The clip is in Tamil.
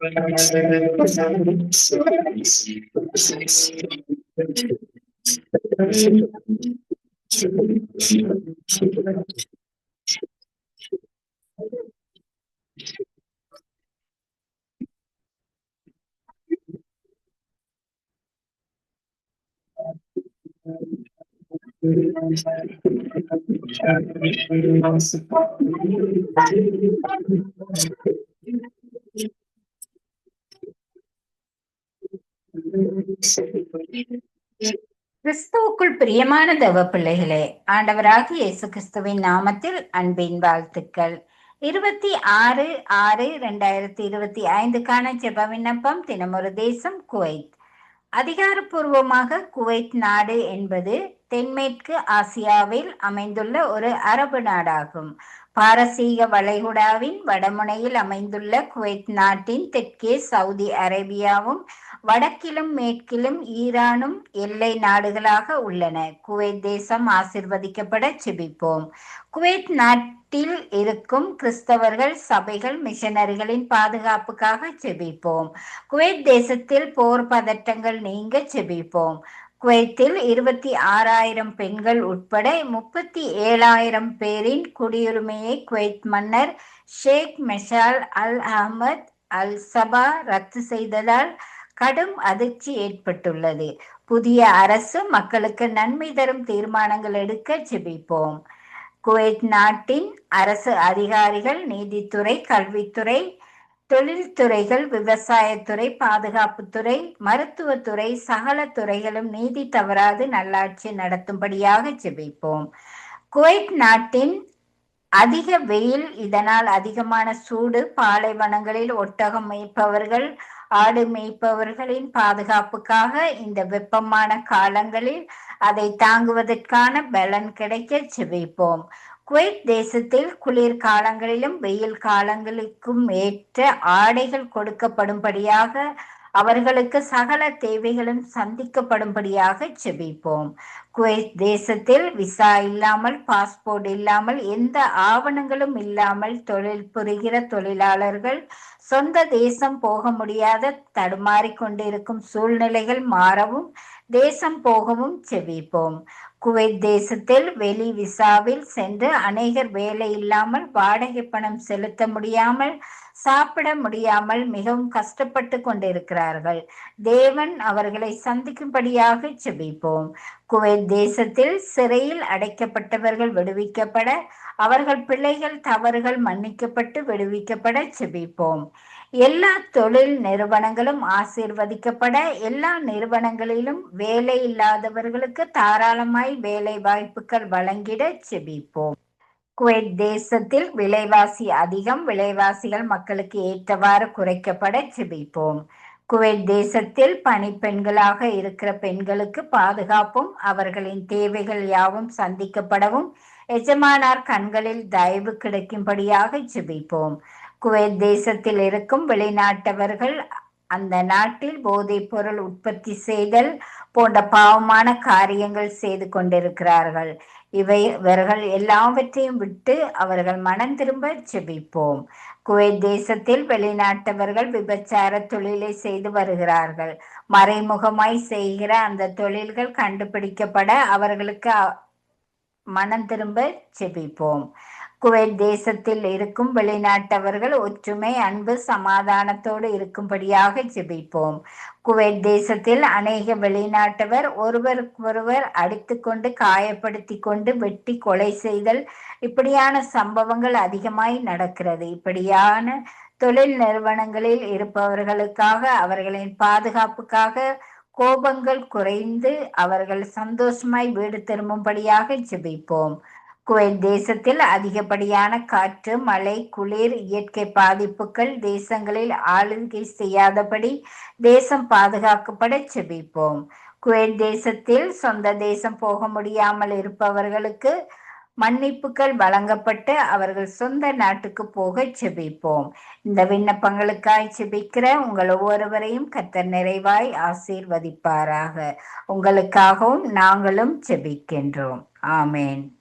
I'm கிறிஸ்துவுக்குள் பிரியமான தேவ பிள்ளைகளே ஆண்டவராக இயேசு கிறிஸ்துவின் நாமத்தில் அன்பின் வாழ்த்துக்கள். இருபத்தி ஆறு ஆறு ரெண்டாயிரத்தி இருபத்தி ஐந்துக்கான ஜெப விண்ணப்பம் தினமொரு தேசம் குவைத். அதிகாரப்பூர்வமாக குவைத் நாடு என்பது தென்மேற்கு ஆசியாவில் அமைந்துள்ள ஒரு அரபு நாடாகும். பாரசீக வளைகுடாவின் வடமுனையில் அமைந்துள்ள குவைத் நாட்டின் தெற்கே சவுதி அரேபியாவும் வடக்கிலும் மேற்கிலும் ஈரானும் எல்லை நாடுகளாக உள்ளன. குவைத் தேசம் ஆசிர்வதிக்கப்பட செபிப்போம். குவைத் நாட்டில் இருக்கும் கிறிஸ்தவர்கள் சபைகள் மிஷனரிகளின் பாதுகாப்புக்காக செபிப்போம். குவைத் தேசத்தில் போர் பதட்டங்கள் நீங்க செபிப்போம். குவைத்தில் இருபத்தி ஆறாயிரம் பெண்கள் உட்பட முப்பத்தி ஏழாயிரம் பேரின் குடியுரிமையை குவைத் மன்னர் ஷேக் மெஷால் அல் அஹமத் அல் சபா ரத்து செய்ததால் கடும் அதிர்ச்சி ஏற்பட்டுள்ளது. புதிய அரசு மக்களுக்கு நன்மை தரும் தீர்மானங்கள் எடுக்க ஜெபிப்போம். குவைத் நாட்டின் அரசு அதிகாரிகள் நீதித்துறை கல்வித்துறை தொழில்துறைகள் விவசாயத்துறை பாதுகாப்புத்துறை மருத்துவத்துறை சகல துறைகளும் நீதி தவறாது நல்லாட்சி நடத்தும்படியாக ஜெபிப்போம். குவைட் நாட்டின் அதிக வெயில் இதனால் அதிகமான சூடு பாலைவனங்களில் ஒட்டகம் மேய்ப்பவர்கள் ஆடு மேய்ப்பவர்களின் பாதுகாப்புக்காக இந்த வெப்பமான காலங்களில் அதை தாங்குவதற்கான பலன் கிடைக்க செவிப்போம் குவைத் தேசத்தில் குளிர் காலங்களிலும் வெயில் காலங்களுக்கும் ஏற்ற ஆடைகள் கொடுக்கப்படும்படியாக அவர்களுக்கு சகல தேவைகளும் சந்திக்கப்படும்படியாக செபிப்போம் குவைத் தேசத்தில் விசா இல்லாமல் பாஸ்போர்ட் இல்லாமல் எந்த ஆவணங்களும் இல்லாமல் தொழில் புரிகிற தொழிலாளர்கள் சொந்த தேசம் போக முடியாத தடுமாறிக்கொண்டிருக்கும் சூழ்நிலைகள் மாறவும் தேசம் போகவும் செவிப்போம் குவைத் தேசத்தில் வெளி விசாவில் சென்று அநேகர் வேலை இல்லாமல் வாடகை பணம் செலுத்த முடியாமல் சாப்பிட முடியாமல் மிகவும் கஷ்டப்பட்டு கொண்டிருக்கிறார்கள். தேவன் அவர்களை சந்திக்கும்படியாக செபிப்போம் குவைத் தேசத்தில் சிறையில் அடைக்கப்பட்டவர்கள் விடுவிக்கப்பட அவர்கள் பிள்ளைகள் தவறுகள் மன்னிக்கப்பட்டு விடுவிக்கப்பட செபிப்போம் எல்லா தொழில் நிறுவனங்களும் ஆசீர்வதிக்கப்பட எல்லா நிறுவனங்களிலும் வேலை இல்லாதவர்களுக்கு தாராளமாய் வேலை வாய்ப்புகள் வழங்கிட செபிப்போம். குவைத் தேசத்தில் விலைவாசி அதிகம் விலைவாசிகள் மக்களுக்கு ஏற்றவாறு குறைக்கப்பட செபிப்போம். குவைத் தேசத்தில் பணிப்பெண்களாக இருக்கிற பெண்களுக்கு பாதுகாப்பும் அவர்களின் தேவைகள் யாவும் சந்திக்கப்படவும் எஜமானார் கண்களில் தயவு கிடைக்கும்படியாக செபிப்போம். குவைத் தேசத்தில் இருக்கும் வெளிநாட்டவர்கள் அந்த நாட்டில் போதைப் பொருள் உற்பத்தி செய்தல் போன்ற பாவமான காரியங்கள் செய்து கொண்டிருக்கிறார்கள். இவை இவர்கள் எல்லாவற்றையும் விட்டு அவர்கள் மனம் திரும்ப செபிப்போம். குவைத் தேசத்தில் வெளிநாட்டவர்கள் விபச்சார தொழிலை செய்து வருகிறார்கள். மறைமுகமாய் செய்கிற அந்த தொழில்கள் கண்டுபிடிக்கப்பட அவர்களுக்கு மனம் திரும்ப செபிப்போம். குவைத் தேசத்தில் இருக்கும் வெளிநாட்டவர்கள் ஒற்றுமை அன்பு சமாதானத்தோடு இருக்கும்படியாக ஜெபிப்போம். குவைத் தேசத்தில் அநேக வெளிநாட்டவர் ஒருவருக்கொருவர் அடித்துக்கொண்டு காயப்படுத்தி கொண்டு வெட்டி கொலை செய்தல் இப்படியான சம்பவங்கள் அதிகமாய் நடக்கிறது. இப்படியான தொழில் நிறுவனங்களில் இருப்பவர்களுக்காக அவர்களின் பாதுகாப்புக்காக கோபங்கள் குறைந்து அவர்கள் சந்தோஷமாய் வீடு திரும்பும்படியாக ஜெபிப்போம். குவைத் தேசத்தில் அதிகப்படியான காற்று மழை குளிர் இயற்கை பாதிப்புகள் தேசங்களில் ஆளுகை செய்யாதபடி தேசம் பாதுகாக்கப்பட செபிப்போம். குவைத் தேசத்தில் சொந்த தேசம் போக முடியாமல் இருப்பவர்களுக்கு மன்னிப்புகள் வழங்கப்பட்டு அவர்கள் சொந்த நாட்டுக்கு போக செபிப்போம். இந்த விண்ணப்பங்களுக்காய் செபிக்கிற உங்கள் ஒவ்வொருவரையும் கத்தர் நிறைவாய் ஆசீர்வதிப்பாராக. உங்களுக்காகவும் நாங்களும் செபிக்கின்றோம். ஆமேன்.